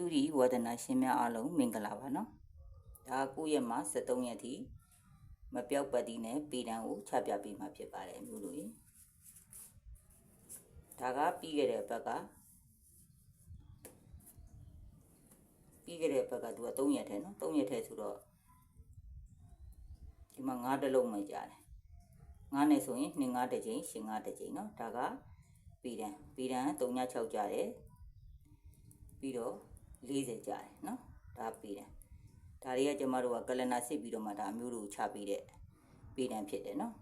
တူဒီဝဒနာရှင်များအားလုံးမင်္ဂလာပါနော်ဒါ9ရက်မှ73ရက်ထိမပြောက်ပတ်တီနဲ့ပေတံကိုချပြပေးမှာဖြစ်ပါတယ်မျိုးတို့ရေဒါကပြီးခဲ့တဲ့ဘက်ကပြီးခဲ့တဲ့ဘက်ကသူက3ရက်ထဲနော်3ရက်ထဲဆိုတော့ဒီမှာ9တလုံးမှကြားတယ်9နဲ့ဆိုရင်2 9တစ်ချိန်ရှင်9တစ်ချိန်နော်ဒါကပေတံပေတံ396ကြားတယ်ပြီးတော့ 40ကျတယ်နော်ဒါပေးတယ်ဒါတွေကကျမတို့ကကလနာစစ်ပြီးတော့မှဒါအမျိုးတို့ချပေးတဲ့ပေးတံဖြစ်တယ်နော်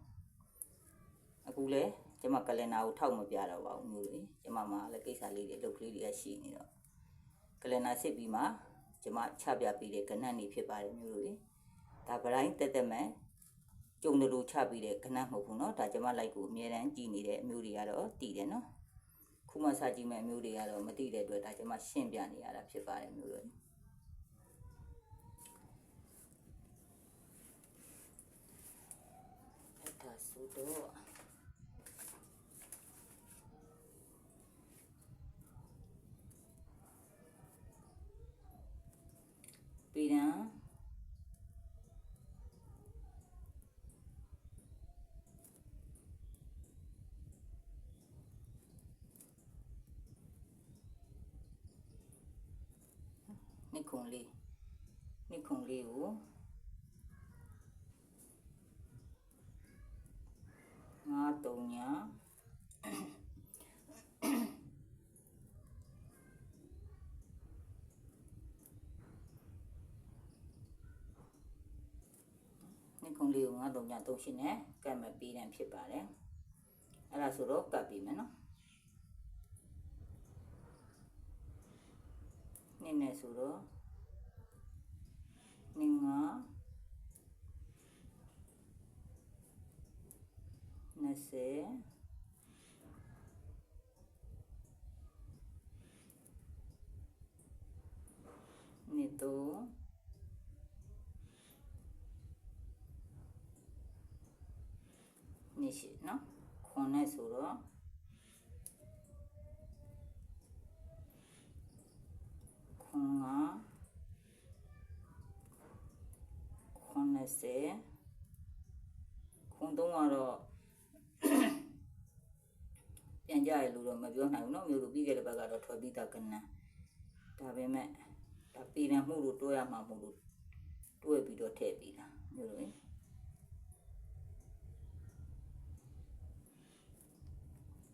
အခုလဲကျမကလနာကိုထောက်မပြတော့ပါဘူးမျိုးတွေကျမမှာလည်းကိစ္စလေးတွေလုပ်ကလေးတွေကရှိနေတော့ကလနာစစ်ပြီးမှကျမချပြပေးတဲ့ကဏ္ဍနေဖြစ်ပါတယ်မျိုးတွေဒါဗရိုင်းတက်တက်မဲ့ကျုံတို့ချပေးတဲ့ကဏ္ဍမဟုတ်ဘူးเนาะဒါကျမလိုက်ကိုအမြဲတမ်းကြည်နေတဲ့အမျိုးတွေကတော့တည်တယ်เนาะ ခုမှစကြည့်မဲ့မျိုးတွေကတော့မသိတဲ့အတွက်ဒါကျွန်မရှင်းပြနေရတာဖြစ်ပါတယ်မျိုးတွေအဲ့ဒါဆိုတော့ပြီးတော့နှ စ်ခုလေးနှစ်ခုလေးကိုငါတုံညာနှစ်ခုလေးကိုငါတုံညာသုံးရှင်းနဲ့ကတ်မပြီးတယ်ဖြစ်ပါတယ်အဲ့ဒါဆိုတော့ကတ်ပြီးမယ်နော် နင်းနေဆိုတော့နင်းငါ20နှစ်တော့နှစ်ရှိနော်ခွန်နဲ့ဆိုတော့ခွန်ကခွန် 20ခွန်တော့ကတော့ ပြန်ကြရလို့တော့မပြောနိုင်ဘူးเนาะမျိုးတို့ပြီးခဲ့တဲ့ဘက်ကတော့ထွက်ပြီးသားကနန်းဒါပေမဲ့ဒါပြည်တယ်မှုလို့တွဲရမှာမို့လို့တွဲပြီးတော့ထည့်ပြီးတာမျိုးတို့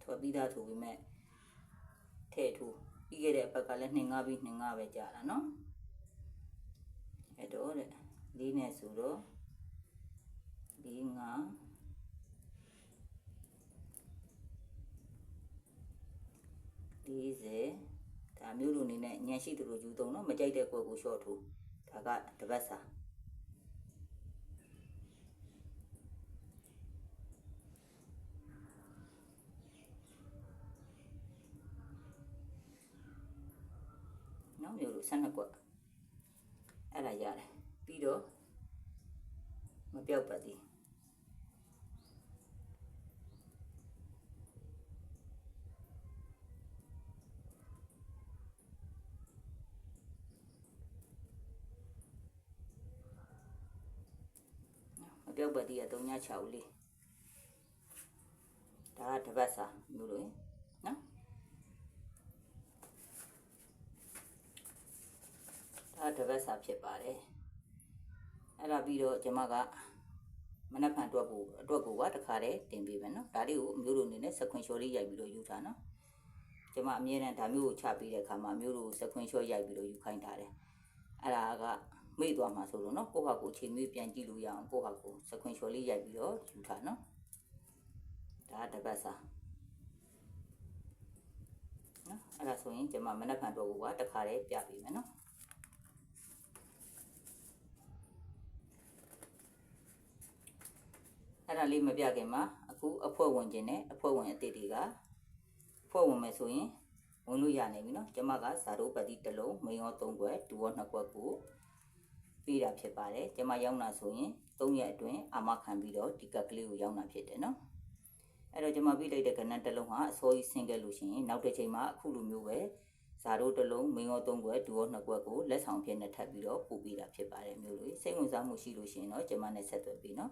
ထွက်ပြီးသားဆိုပေမဲ့ထည့်ထိုးပြီးခဲ့တဲ့ဘက်ကလည်းနှင်ငါပြီးနှင်ငါပဲကြာတာเนาะအဲ့တော့တဲ့ လေးနဲ့ဆိုတော့လေးငါ40ဒါမျိုးလိုအနေနဲ့ညံရှိသူတို့ယူသုံးတော့မကြိုက်တဲ့ကွက်ကိုရှော့ထိုးဒါကတပတ်စာနော်မျိုးလို12ကွက်အဲ့ဒါရတယ် ပြီးတော့မပြောက်ပါသေးမပြောက်ပါသေးရ396လေးဒါကတပတ်စာမျိုးလိုနော်ဒါတပတ်စာဖြစ်ပါတယ် အဲ့ဒါပြီးတော့ကျွန်မကမနက်ဖြန်အတွက်ကိုအတွက်ကိုကတခါတည်းတင်ပေးမယ်နော်ဒါလေးကိုအမျိုးလိုအနေနဲ့စခွင်လျှော်လေးရိုက်ပြီးတော့ယူထားနော်ကျွန်မအမြဲတမ်းဒါမျိုးကိုချပေးတဲ့အခါမှာအမျိုးလိုစခွင်လျှော်ရိုက်ပြီးတော့ယူခိုင်းထားတယ်အဲ့ဒါကမေ့သွားမှာဆိုလို့နော်ကိုယ့်ဟာကိုယ်အချိန်မီပြန်ကြည့်လို့ရအောင်ကိုယ့်ဟာကိုယ်စခွင်လျှော်လေးရိုက်ပြီးတော့ယူထားနော်ဒါကတပတ်စာနော်အဲ့ဒါဆိုရင်ကျွန်မမနက်ဖြန်အတွက်ကိုကတခါတည်းပြပေးမယ်နော် အဲ့ဒါလေးမပြခင်မှာအခုအဖွဲ့ဝင်ခြင်းနဲ့အဖွဲ့ဝင်အသစ်တွေကအဖွဲ့ဝင်မယ်ဆိုရင်ဝင်လို့ရနိုင်ပြီเนาะကျမကဇာတို့ပတိတစ်လုံးမိန်ရော၃ခွက်ဒူရော၂ခွက်ကိုပေးတာဖြစ်ပါတယ်ကျမရောက်လာဆိုရင်၃ရက်အတွင်းအာမခံပြီးတော့ဒီကပ်ကလေးကိုရောက်လာဖြစ်တယ်เนาะအဲ့တော့ကျမပြီးလိုက်တဲ့ကဏ္ဍတစ်လုံးဟာအစိုးရဆင်းခဲ့လို့ရှိရင်နောက်တစ်ချိန်မှာအခုလိုမျိုးပဲ ဇာတို့တစ်လုံးမင်းရောသုံးခွက်ဒူရောနှစ်ခွက်ကိုလက်ဆောင်ဖြစ်နဲ့ထပ်ပြီးတော့ပို့ပေးတာဖြစ်ပါတယ်မျိုးတွေစိတ်ဝင်စားမှုရှိလို့ရှိရင်တော့ကျမနဲ့ဆက်သွယ်ပြီးနော်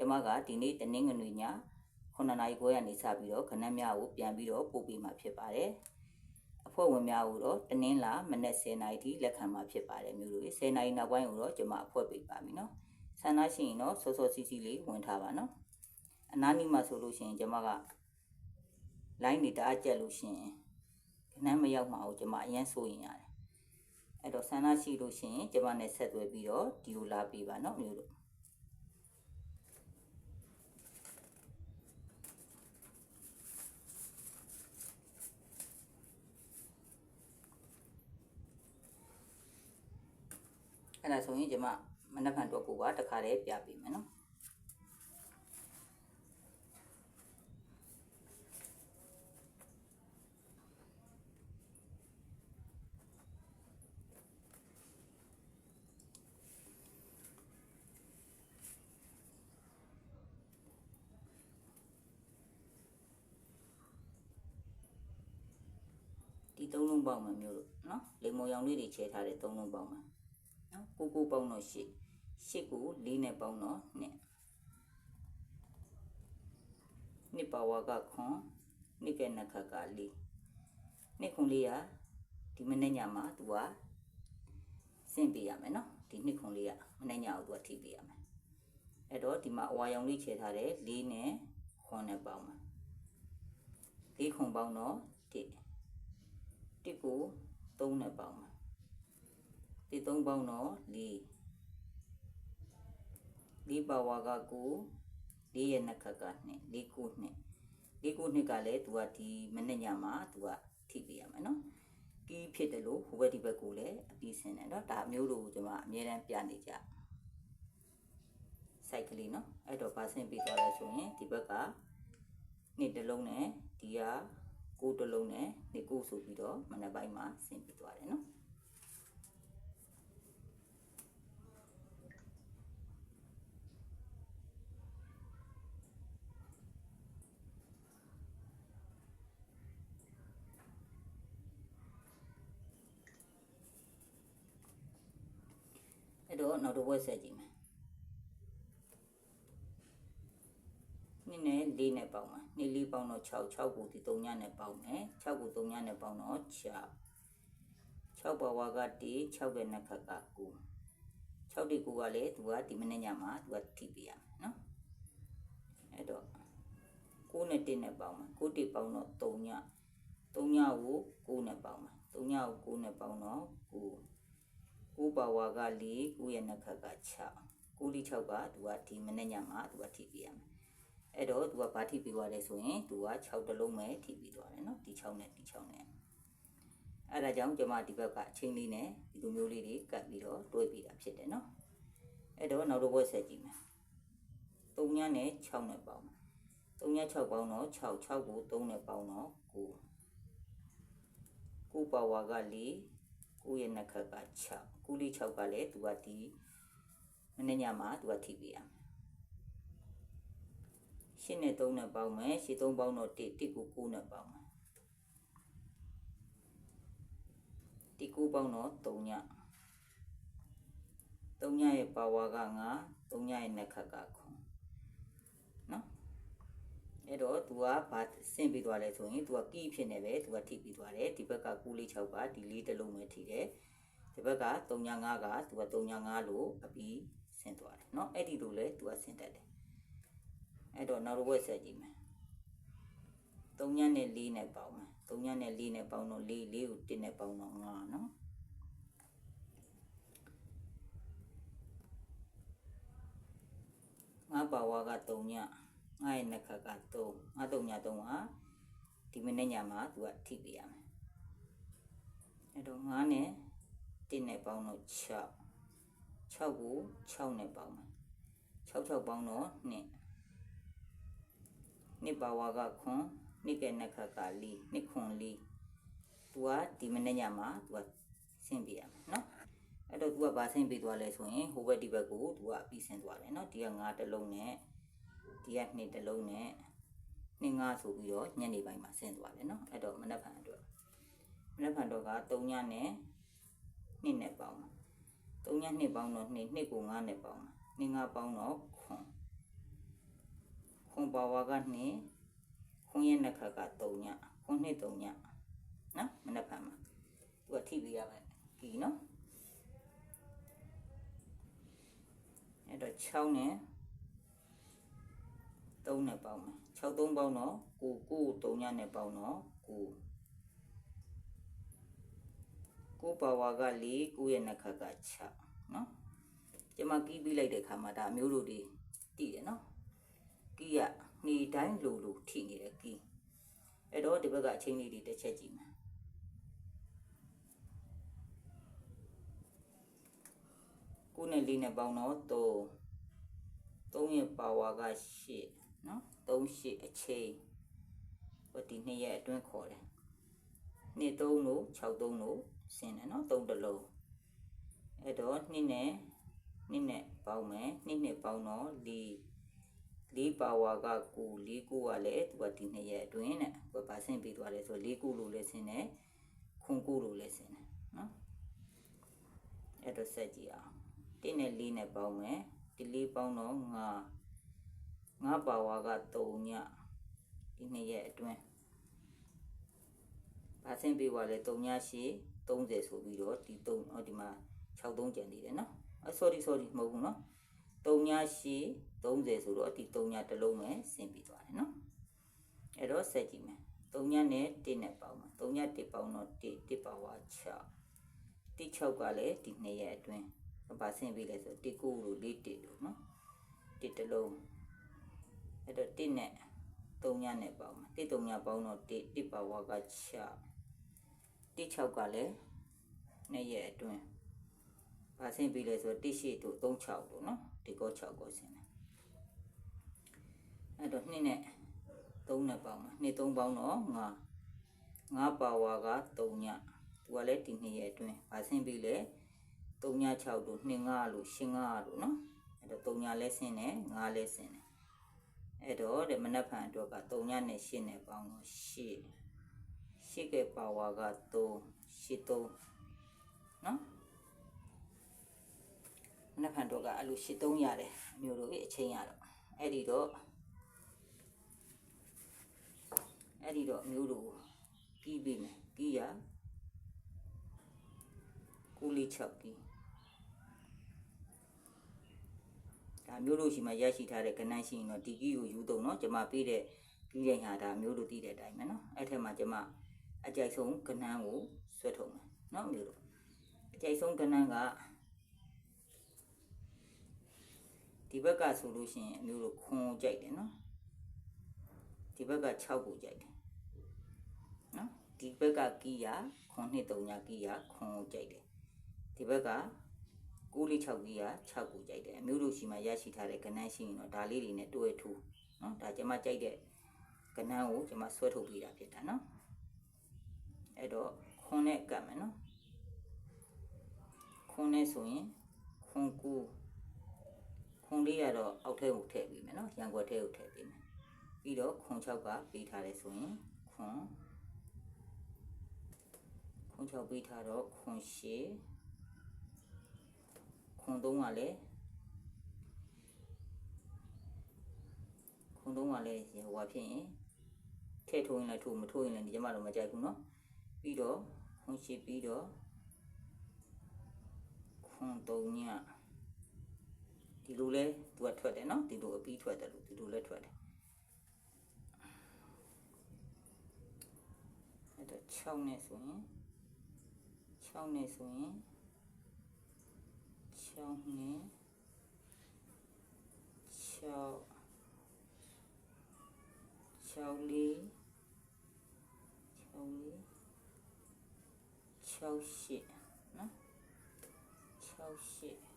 ကျမကဒီနေ့တနင်္ဂနွေည9နာရီခွဲကနေစပြီးတော့ခဏများကိုပြန်ပြီးတော့ပို့ပေးမှာဖြစ်ပါတယ်အဖွဲ့ဝင်များကိုတော့တနင်္လာမနက်10:00နာရီထိလက်ခံမှာဖြစ်ပါတယ်မျိုးတို့10:00နာရီနောက်ပိုင်းကိုတော့ကျမအဖွဲ့ပေးပါမယ်နော်ဆန္ဒရှိရင်တော့စောစောစီစီလေးဝင်ထားပါနော်အနာနီမှာဆိုလို့ရှိရင်ကျမက line တွေတအားကြက်လို့ရှိရင်ခဏမရောက်မှာကိုကျမအရင်ဆိုရင်ရတယ်အဲ့တော့ဆန္ဒရှိလို့ရှိရင်ကျမနဲ့ဆက်သွယ်ပြီးတော့ဒီလိုလာပေးပါနော်မျိုးတို့ အဲ့ဒါဆိုရင်ကျွန်မမနက်ဖြန်တော့ကိုကတခါတည်းပြပေးမယ်နော်ဒီသုံးလုံးပေါင်းမှမျိုးလို့နော်လေမုံရောင်လေးတွေချဲထားတဲ့သုံးလုံးပေါင်းမှ နော်ကိုကိုပေါက်တော့ရှစ်ရှစ်ကိုလေးနဲ့ပေါက်တော့နှစ်နှစ်ပါဝါကခွန်နှစ်ကဲနှစ်ခတ်ကလေးနှစ်ခွန်လေးကဒီမနေ့ညမှာသူကဆင့်ပေးရမယ်နော်ဒီနှစ်ခွန်လေးကမနေ့ညကိုသူကထိပေးရမယ်အဲ့တော့ဒီမှာအဝါရောင်လေးချဲထားတဲ့လေးနဲ့ခွန်နဲ့ပေါက်မှာလေးခွန်ပေါက်တော့တစ်တစ်ကို3နဲ့ပေါင်းမှာ တစ်3ပေါင်းတော့4 4ပါဝါကကို4ရဲ့နှစ်ခက်က2 4ကို2 4ကို2ကလည်းသူကဒီမနေ့ညမှာသူကထိပြရမယ်နော်ကီးဖြစ်တယ်လို့ဟိုဘက်ဒီဘက်ကိုလည်းအပြီးဆင်းတယ်နော်ဒါမျိုးတို့ကျွန်မအများတန်းပြနေကြစိုက်ကလေးနော်အဲ့တော့ဗာဆင်းပြီးသွားလဲဆိုရင်ဒီဘက်ကနှစ်တစ်လုံးနဲ့ဒီကကိုတစ်လုံးနဲ့နေကိုဆိုပြီးတော့မနက်ပိုင်းမှာဆင်းပြီးသွားတယ်နော် အဲ့တော့နောက်တစ်ဝက်ဆက်ကြည့်မယ်နှစ်နဲ့လေးနဲ့ပေါင်းမှာနှစ်လေးပေါင်းတော့6 6ကိုဒီ3ညနဲ့ပေါင်းမယ်6ကို3ညနဲ့ပေါင်းတော့6 6ပါဝါကတိ6ရဲ့နှစ်ခက်က9 6ဒီ9ကလည်းသူကဒီမနေ့ညမှာသူကထိပြရမယ်နော်အဲ့တော့9နဲ့1နဲ့ပေါင်းမှာ9တိပေါင်းတော့3ည3ညကို9နဲ့ပေါင်းမှာ3ညကို9နဲ့ပေါင်းတော့9 9ပါဝါက4 9ရဲ့နှစ်ခက်က6 9လီ6ကသူကဒီမနေ့ညမှာသူကထိပြရမယ်အဲ့တော့သူကဘာထိပြီးသွားလဲဆိုရင်သူက6တလုံးပဲထိပြီးသွားတယ်နော်ဒီ6နဲ့ဒီ6နဲ့အဲ့ဒါကြောင့်ကျွန်မဒီဘက်ကအချင်းလေးနဲ့ဒီလိုမျိုးလေးတွေကတ်ပြီးတော့တွဲပြီးတာဖြစ်တယ်နော်အဲ့တော့နောက်တစ်ဘက်ဆက်ကြည့်မယ်3ညနဲ့6နဲ့ပေါင်း3ည6ပေါင်းတော့6 6ကို3နဲ့ပေါင်းတော့9 9ပါဝါက4 9ရဲ့နှစ်ခက်က6 9လေး6ကလည်းသူကဒီမနေ့ညမှာသူကထိပြီးရမယ်ရှင်းနဲ့3နဲ့ပေါင်းမယ်ရှင်း3ပေါင်းတော့1 1ကို9နဲ့ပေါင်းမယ်1 9ပေါင်းတော့3ည3ညရဲ့ပါဝါက9 3ညရဲ့နှစ်ခက်က9နော် အဲ့တော့ तू ကဘာဆင့်ပြီးသွားလဲဆိုရင် तू ကကီးဖြစ်နေပဲ तू ကထိပြီးသွားတယ်ဒီဘက်က9လေး6ကဒီလေးတစ်လုံးပဲထိတယ်ဒီဘက်က3ည5က तू က3ည5လို့အပြီးဆင့်သွားတယ်เนาะအဲ့ဒီလိုလဲ तू ကဆင့်တတ်တယ်အဲ့တော့နောက်တစ်ဝက်ဆက်ကြည့်မယ်3ညနဲ့4နဲ့ပေါင်းမယ်3ညနဲ့4နဲ့ပေါင်းတော့4 4ကို1နဲ့ပေါင်းတော့5เนาะငါပါဝါက3ည ငါရဲ့နှစ်ခါက3ငါ3ည3ဟာဒီမနေ့ညမှာ तू ကထိပြရမယ်အဲ့တော့9နဲ့1နဲ့ပေါင်းတော့6 6ကို6နဲ့ပေါင်းမယ်6 6ပေါင်းတော့2နှစ်ပါဝါကခွန်နှစ်ကဲနှစ်ခါကလီနှစ်ခွန်လီ तू ကဒီမနေ့ညမှာ तू ကဆင်းပြရမယ်နော်အဲ့တော့ तू ကဗာဆင်းပေးသွားလဲဆိုရင်ဟိုဘက်ဒီဘက်ကို तू ကပြီးဆင်းသွားတယ်နော်ဒီက9တလုံးနဲ့ ဒီက2တလုံးနဲ့2 5ဆိုပြီးတော့ညနေပိုင်းမှာဆင်းသွားတယ်နော်အဲ့တော့မနက်ဖြန်အတွက်မနက်ဖြန်တော့က3ညနဲ့2နဲ့ပေါင်း3ည2ပေါင်းတော့2 2ကို9နဲ့ပေါင်း2 9ပေါင်းတော့ခွန်ခွန်ပါဝါက2ခွန်ရဲ့နှစ်ခါက3ညခွန်2 3ညနော်မနက်ဖြန်မှာသူကထိပြီးရမယ်ဒီနော်အဲ့တော့6နဲ့ 3နဲ့ပေါင်းမယ်6 3ပေါင်းတော့9 9 3ညနဲ့ပေါင်းတော့9ကိုပါဝါက4ကိုရဲ့နှစ်ခါက6နော်ကျမကီးပြီးလိုက်တဲ့ခါမှာဒါအမျိုးတို့တွေတည်တယ်နော်ကီးကနေတိုင်းလိုလိုထိနေတယ်ကီးအဲ့တော့ဒီဘက်ကအချင်းလေးတွေတစ်ချက်ကြည့်မယ်ကိုနဲ့လေးနဲ့ပေါင်းတော့3 3ရဲ့ပါဝါက8 နော်3 8အချိန်ဟိုဒီနှစ်ရဲ့အတွင်းခေါ်တယ်နှစ်3လို့6 3လို့ဆင်းတယ်နော်3တလုံးအဲ့တော့နှစ်နဲ့နှစ်နဲ့ပေါင်းမယ်နှစ်နဲ့ပေါင်းတော့4 4ပါဝါက9 4 9ကလည်းသူကဒီနှစ်ရဲ့အတွင်းနဲ့ဟိုပါဆင်းပြီးသွားတယ်ဆို4 9လို့လည်းဆင်းတယ်ခွန်9လို့လည်းဆင်းတယ်နော်အဲ့တော့ဆက်ကြည့်အောင်1နဲ့4နဲ့ပေါင်းမယ်ဒီ4ပေါင်းတော့5 5ပါဝါက3ညဒီနှစ်ရဲ့အတွင်းပါဆင်းပြီးသွားလဲ3ညရှိ30ဆိုပြီးတော့ဒီ3ဟောဒီမှာ63ကျန်သေးတယ်နော်အ sorry sorry မဟုတ်ဘူးနော်3ညရှိ30ဆိုတော့ဒီ3ညတစ်လုံးပဲဆင်းပြီးသွားတယ်နော်အဲ့တော့ဆက်ကြည့်မယ်3ညနဲ့1နဲ့ပေါင်းမယ်3ည1ပေါင်းတော့1 1ပါဝါ6 1 6ကလည်းဒီနှစ်ရဲ့အတွင်းဘာဆင်းပြီးလဲဆို1 9လို့4 1လို့နော်1တစ်လုံး အဲ့တော့1နဲ့3ညနဲ့ပေါင်းမယ်1 3ညပေါင်းတော့1 1ပါဝါက6 1 6ကလည်းနှစ်ရဲ့အတွင်းဘာဆင်းပြီးလဲဆိုတော့1 8တို့3 6တို့နော်ဒီကော6ကိုဆင်းတယ်အဲ့တော့2နဲ့3နဲ့ပေါင်းမှာ2 3ပေါင်းတော့9 9ပါဝါက3ညသူကလည်းဒီနှစ်ရဲ့အတွင်းဘာဆင်းပြီးလဲ3ည6တို့2 5လို့ရှင်း5လို့နော်အဲ့တော့3ညလဲဆင်းတယ်9လဲဆင်းတယ် အဲ့တော့တဲ့မနက်ဖြန်အတွက်က3ညနဲ့8နဲ့ပေါင်းတော့8ရှိကပါဝါက3ရှိ3နော်နှစ်ဖန်တော့ကအဲ့လိုရှိ3ရတယ်အမျိုးတို့အချင်းရတော့အဲ့ဒီတော့အဲ့ဒီတော့အမျိုးတို့ကီးပေးမယ်ကီးရကူလီ6ကီး မျိုးလို့ရှိမှရရှိထားတဲ့ကဏ္ဍရှိရင်တော့ဒီကီကိုယူသုံးနော်ကျွန်မပေးတဲ့ကီးရိုင်ဟာဒါမျိုးလို့သိတဲ့အတိုင်းပဲနော်အဲ့ထက်မှကျွန်မအကြိုက်ဆုံးကဏ္ဍကိုဆွဲထုတ်မယ်နော်မျိုးလို့အကြိုက်ဆုံးကဏ္ဍကဒီဘက်ကဆိုလို့ရှိရင်အမျိုးလို့ခွန်ကြိုက်တယ်နော်ဒီဘက်က6ကိုကြိုက်တယ်နော်ဒီဘက်ကကီးရခွန်2 3ညကီးရခွန်ကိုကြိုက်တယ်ဒီဘက်က 9လေး6ကီးရ6ကိုကြိုက်တယ်အမျိုးတို့ရှိမှရရှိထားတဲ့ကဏ္ဍရှိရင်တော့ဒါလေးတွေနဲ့တွဲထူနော်ဒါကျွန်မကြိုက်တဲ့ကဏ္ဍကိုကျွန်မဆွဲထုတ်ပေးတာဖြစ်တာနော်အဲ့တော့ခွန်နဲ့ကတ်မယ်နော်ခွန်နဲ့ဆိုရင်ခွန်9ခွန်လေးကတော့အောက်ထဲကိုထည့်ပေးမယ်နော်ရန်ကွက်ထဲကိုထည့်ပေးမယ်ပြီးတော့ခွန်6ကပေးထားတယ်ဆိုရင်ခွန်ခွန်6ပေးထားတော့ခွန်8 ခွန်3ကလည်းခွန်3ကလည်းဟိုဖြစ်ရင်ထည့်ထိုးရင်လည်းထိုးမထိုးရင်လည်းဒီကျမတော့မကြိုက်ဘူးเนาะပြီးတော့ခွန်8ပြီးတော့ခွန်3ညဒီလိုလဲသူကထွက်တယ်เนาะဒီလိုအပြီးထွက်တယ်လို့ဒီလိုလဲထွက်တယ်အဲ့တော့6နဲ့ဆိုရင်6နဲ့ဆိုရင် 6နဲ့6 6လေး6လေး6 8နော်6 8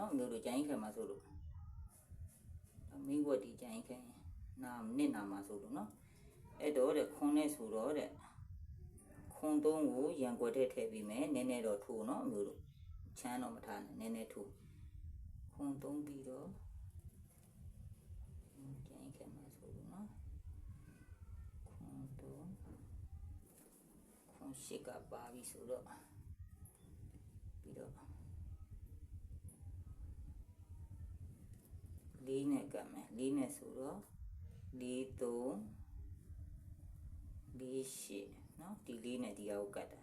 နော်မျိုးတို့ကြိုင်းခဲမှာဆိုလို့မင်းကွက်ဒီကြိုင်းခဲနာနစ်နာမှာဆိုလို့နော်အဲ့တော့တဲ့ခွန်းနဲ့ဆိုတော့တဲ့ခွန်းသုံးကိုရန်ကွက်ထဲထည့်ပြီးမယ်နည်းနည်းတော့ထိုးနော်မျိုးတို့ချမ်းတော့မထားနဲ့နည်းနည်းထိုးခွန်းသုံးပြီးတော့ကြိုင်းခဲမှာဆိုလို့နော်ခွန်းသုံးခွန်းရှိကပါပြီဆိုတော့ပြီးတော့ လေးနဲ့ကပ်မယ်လေးနဲ့ဆိုတော့လေးသုံးလေးရှစ်နော်ဒီလေးနဲ့ဒီအောက်ကပ်တာ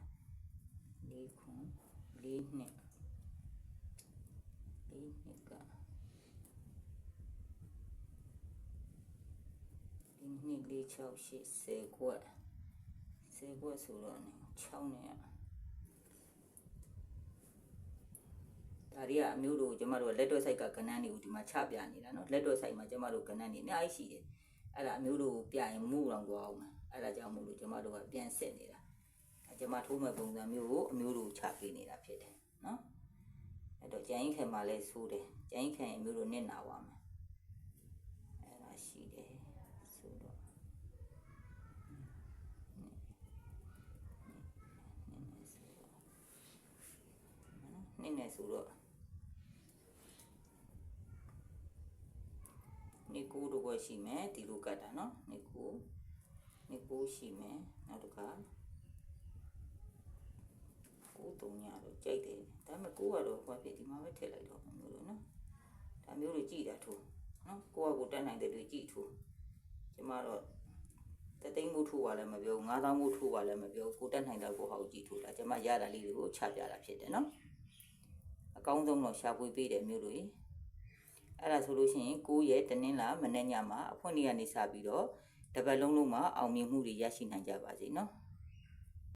လေးခုလေးနှစ်လေးနှစ်ကဒီနှစ်လေး6 8 10ကွက်10ကွက်ဆိုတော့6နဲ့ ဒါတွေကအမျိုးတို့ကျမတို့လက်တော့ဆိုင်ကကဏ္ဍတွေကိုဒီမှာချပြနေတာနော်လက်တော့ဆိုင်မှာကျမတို့ကဏ္ဍတွေအများကြီးရှိတယ်အဲ့ဒါအမျိုးတို့ပြရင်မှုတော့ကြွားအောင်လားအဲ့ဒါကြောင့်မို့လို့ကျမတို့ကပြန်ဆက်နေတာဒါကျမထိုးမဲ့ပုံစံမျိုးကိုအမျိုးတို့ချပေးနေတာဖြစ်တယ်နော်အဲ့တော့ကြိုင်းခဲမှာလဲဆိုးတယ်ကြိုင်းခဲအမျိုးတို့နစ်နာပါမယ်အဲ့ဒါရှိတယ်ဆိုတော့နစ်နေဆိုတော့ နေကိုးတို့ကရှိမယ်ဒီလိုကတ်တာနော်နေကိုးနေကိုးရှိမယ်နောက်တစ်ခါကိုးတုံညာတို့ကြိုက်တယ်ဒါပေမဲ့ကိုးကတော့ဘာဖြစ်ဒီမှာပဲထည့်လိုက်တော့မျိုးလို့နော်ဒါမျိုးတွေကြည်တာထိုးနော်ကိုကကိုတက်နိုင်တဲ့တွေကြည်ထိုးကျမတော့တသိန်းမို့ထိုးပါလည်းမပြော9000မို့ထိုးပါလည်းမပြောကိုတက်နိုင်တဲ့ကိုဟောက်ကြည်ထိုးတာကျမရတာလေးတွေကိုချပြတာဖြစ်တယ်နော်အကောင်းဆုံးတော့ရှာဖွေပေးတယ်မျိုးတွေ အဲ့ဒါဆိုလို့ရှိရင်9ရက်တနင်္လာမနေ့ညမှာအဖွင့်နေ့ကနေစပြီးတော့တပတ်လုံးလုံးမှာအောင်မြင်မှုတွေရရှိနိုင်ကြပါစေနော်။